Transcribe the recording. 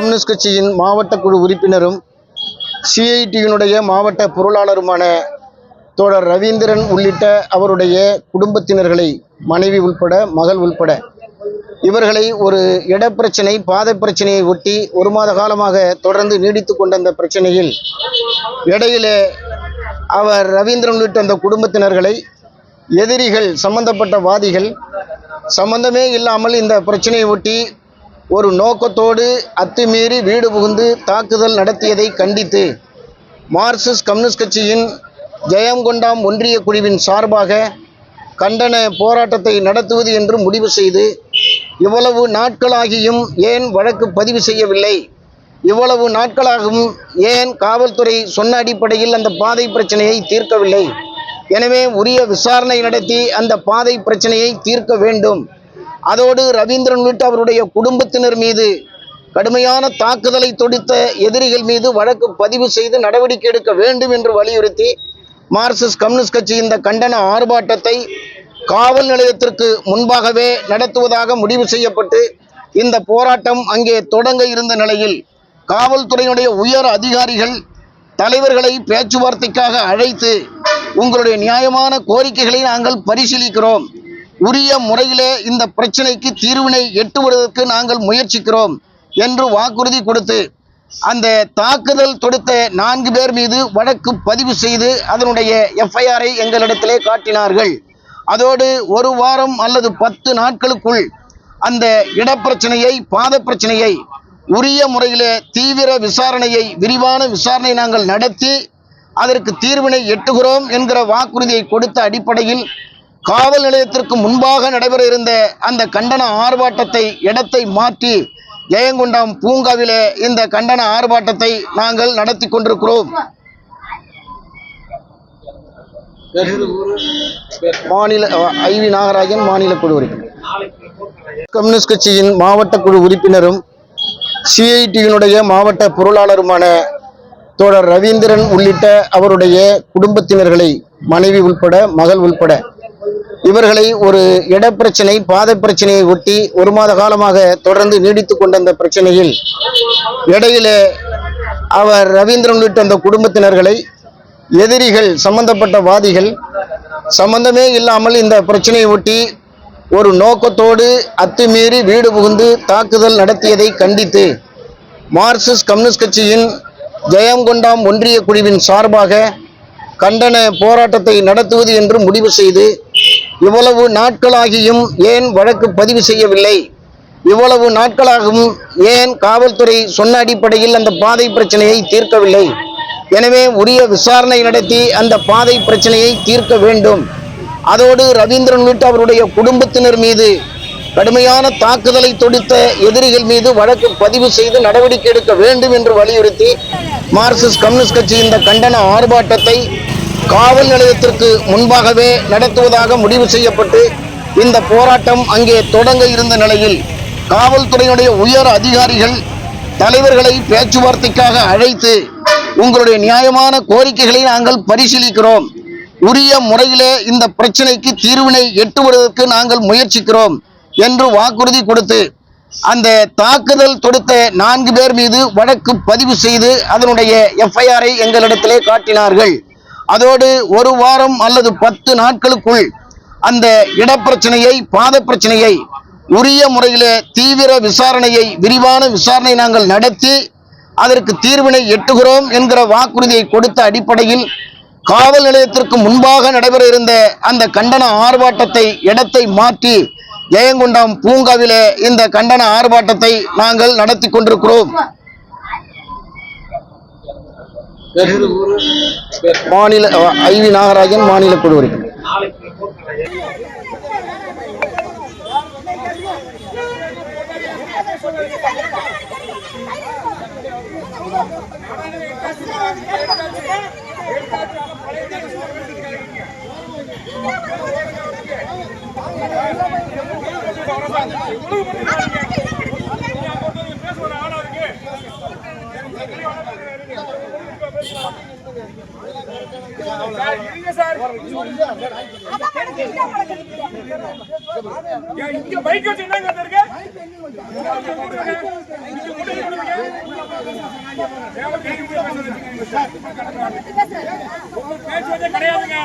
Communist கட்சியின் மாவட்ட குழு உறுப்பினரும் சிஐடியினுடைய மாவட்ட பொருளாளருமான தோழர் ரவீந்திரன் உள்ளிட்ட அவருடைய குடும்பத்தினர்களை மனைவி உள்பட மகள் உள்பட. இவர்களை ஒரு இடப்பிரச்சனை பாதை பிரச்சனையை ஒட்டி ஒரு மாத காலமாக தொடர்ந்து நீடித்து கொண்ட அந்த பிரச்சனையில் இடையிலே அவர் ரவீந்திரன் உள்ளிட்ட அந்த குடும்பத்தினர்களை எதிரிகள் சம்பந்தப்பட்ட வாதிகள் சம்பந்தமே இல்லாமல் இந்த பிரச்சனையை ஒட்டி ஒரு நோக்கத்தோடு அத்துமீறி வீடு புகுந்து தாக்குதல் நடத்தியதை கண்டித்து மார்க்சிஸ்ட் கம்யூனிஸ்ட் கட்சியின் ஜெயங்கொண்டாம் ஒன்றிய குழுவின் சார்பாக கண்டன போராட்டத்தை நடத்துவது என்று முடிவு செய்து இவ்வளவு நாட்களாகியும் ஏன் வழக்கு பதிவு செய்யவில்லை? இவ்வளவு நாட்களாகவும் ஏன் காவல்துறை சொன்ன அடிப்படையில் அந்த பாதை பிரச்சனையை தீர்க்கவில்லை? எனவே உரிய விசாரணை நடத்தி அந்த பாதை பிரச்சனையை தீர்க்க வேண்டும். அதோடு ரவீந்திரன் உள்ளிட்ட அவருடைய குடும்பத்தினர் மீது கடுமையான தாக்குதலை தொடுத்த எதிரிகள் மீது வழக்கு பதிவு செய்து நடவடிக்கை எடுக்க வேண்டும் என்று வலியுறுத்தி மார்க்சிஸ்ட் கம்யூனிஸ்ட் கட்சி இந்த கண்டன ஆர்ப்பாட்டத்தை காவல் நிலையத்திற்கு முன்பாகவே நடத்துவதாக முடிவு செய்யப்பட்டு இந்த போராட்டம் அங்கே தொடங்க இருந்த நிலையில் காவல்துறையினுடைய உயர் அதிகாரிகள் தலைவர்களை பேச்சுவார்த்தைக்காக அழைத்து உங்களுடைய நியாயமான கோரிக்கைகளை நாங்கள் பரிசீலிக்கிறோம். உரிய முறையிலே இந்த பிரச்சனைக்கு தீர்வினை எட்டுவதற்கு நாங்கள் முயற்சிக்கிறோம் என்று வாக்குறுதி கொடுத்து அந்த தாக்குதல் தொடுத்த நான்கு பேர் மீது வழக்கு பதிவு செய்து அதனுடைய எஃப்ஐஆரை எங்களிடத்திலே காட்டினார்கள். அதோடு ஒரு வாரம் அல்லது பத்து நாட்களுக்குள் அந்த இடப்பிரச்சனையை பாத பிரச்சனையை உரிய முறையிலே தீவிர விசாரணையை விரிவான விசாரணை நாங்கள் நடத்தி அதற்கு தீர்வினை எட்டுகிறோம் என்கிற வாக்குறுதியை கொடுத்த அடிப்படையில் காவல் நிலையத்திற்கு முன்பாக நடைபெற இருந்த அந்த கண்டன ஆர்ப்பாட்டத்தை இடத்தை மாற்றி ஜெயங்கொண்டம் பூங்காவிலே இந்த கண்டன ஆர்ப்பாட்டத்தை நாங்கள் நடத்தி கொண்டிருக்கிறோம். மாநில ஐவி நாகராஜன் மாநில குழு உறுப்பினர். கம்யூனிஸ்ட் கட்சியின் மாவட்ட குழு உறுப்பினரும் சிஐடியினுடைய மாவட்ட பொருளாளருமான தோழர் ரவீந்திரன் உள்ளிட்ட அவருடைய குடும்பத்தினர்களை மனைவி உள்பட மகள் உள்பட இவர்களை ஒரு இடப்பிரச்சனை பாதை பிரச்சனையை ஒட்டி ஒரு மாத காலமாக தொடர்ந்து நீடித்து கொண்ட அந்த பிரச்சனையில் இடையில அவர் ரவீந்திரன் உள்ளிட்ட அந்த குடும்பத்தினர்களை எதிரிகள் சம்பந்தப்பட்ட வாதிகள் சம்பந்தமே இல்லாமல் இந்த பிரச்சனையை ஒட்டி ஒரு நோக்கத்தோடு அத்துமீறி வீடு புகுந்து தாக்குதல் நடத்தியதை கண்டித்து மார்க்சிஸ்ட் கம்யூனிஸ்ட் கட்சியின் ஜெயங்கொண்டாம் ஒன்றிய குழுவின் சார்பாக கண்டன போராட்டத்தை நடத்துவது என்று முடிவு செய்து இவ்வளவு நாட்களாகியும் ஏன் வழக்கு பதிவு செய்யவில்லை? இவ்வளவு நாட்களாகவும் ஏன் காவல்துறை சொன்ன அடிப்படையில் அந்த பாதை பிரச்சனையை தீர்க்கவில்லை? எனவே உரிய விசாரணை நடத்தி அந்த பாதை பிரச்சனையை தீர்க்க வேண்டும். அதோடு ரவீந்திரன் உள்ளிட்ட அவருடைய குடும்பத்தினர் மீது கடுமையான தாக்குதலை தொடுத்த எதிரிகள் மீது வழக்கு பதிவு செய்து நடவடிக்கை எடுக்க வேண்டும் என்று வலியுறுத்தி மார்க்சிஸ்ட் கம்யூனிஸ்ட் கட்சி இந்த கண்டன ஆர்ப்பாட்டத்தை காவல் நிலையத்திற்கு முன்பாகவே நடத்துவதாக முடிவு செய்யப்பட்டு இந்த போராட்டம் அங்கே தொடங்க இருந்த நிலையில் காவல்துறையினுடைய உயர் அதிகாரிகள் தலைவர்களை பேச்சுவார்த்தைக்காக அழைத்து உங்களுடைய நியாயமான கோரிக்கைகளை நாங்கள் பரிசீலிக்கிறோம். உரிய முறையிலே இந்த பிரச்சனைக்கு தீர்வினை எட்டுவதற்கு நாங்கள் முயற்சிக்கிறோம் என்று வாக்குறுதி கொடுத்து அந்த தாக்குதல் தொடுத்த நான்கு பேர் மீது வழக்கு பதிவு செய்து அதனுடைய எஃப்ஐஆரை எங்களிடத்திலே காட்டினார்கள். அதோடு ஒரு வாரம் அல்லது பத்து நாட்களுக்குள் அந்த இடப்பிரச்சனையை பாத பிரச்சனையை உரிய முறையிலே தீவிர விசாரணையை விரிவான விசாரணை நாங்கள் நடத்தி அதற்கு தீர்வினை எட்டுகிறோம் என்கிற வாக்குறுதியை கொடுத்த அடிப்படையில் காவல் நிலையத்திற்கு முன்பாக நடைபெற இருந்த அந்த கண்டன ஆர்ப்பாட்டத்தை இடத்தை மாற்றி ஜெயங்கொண்டம் பூங்காவிலே இந்த கண்டன ஆர்ப்பாட்டத்தை நாங்கள் நடத்தி கொண்டிருக்கிறோம். மாநில ஐவி நாகராஜன் மாநில குழு உறுப்பினர். இங்க பைக் வச்சு என்னங்க இருக்கு? கிடையாதுங்க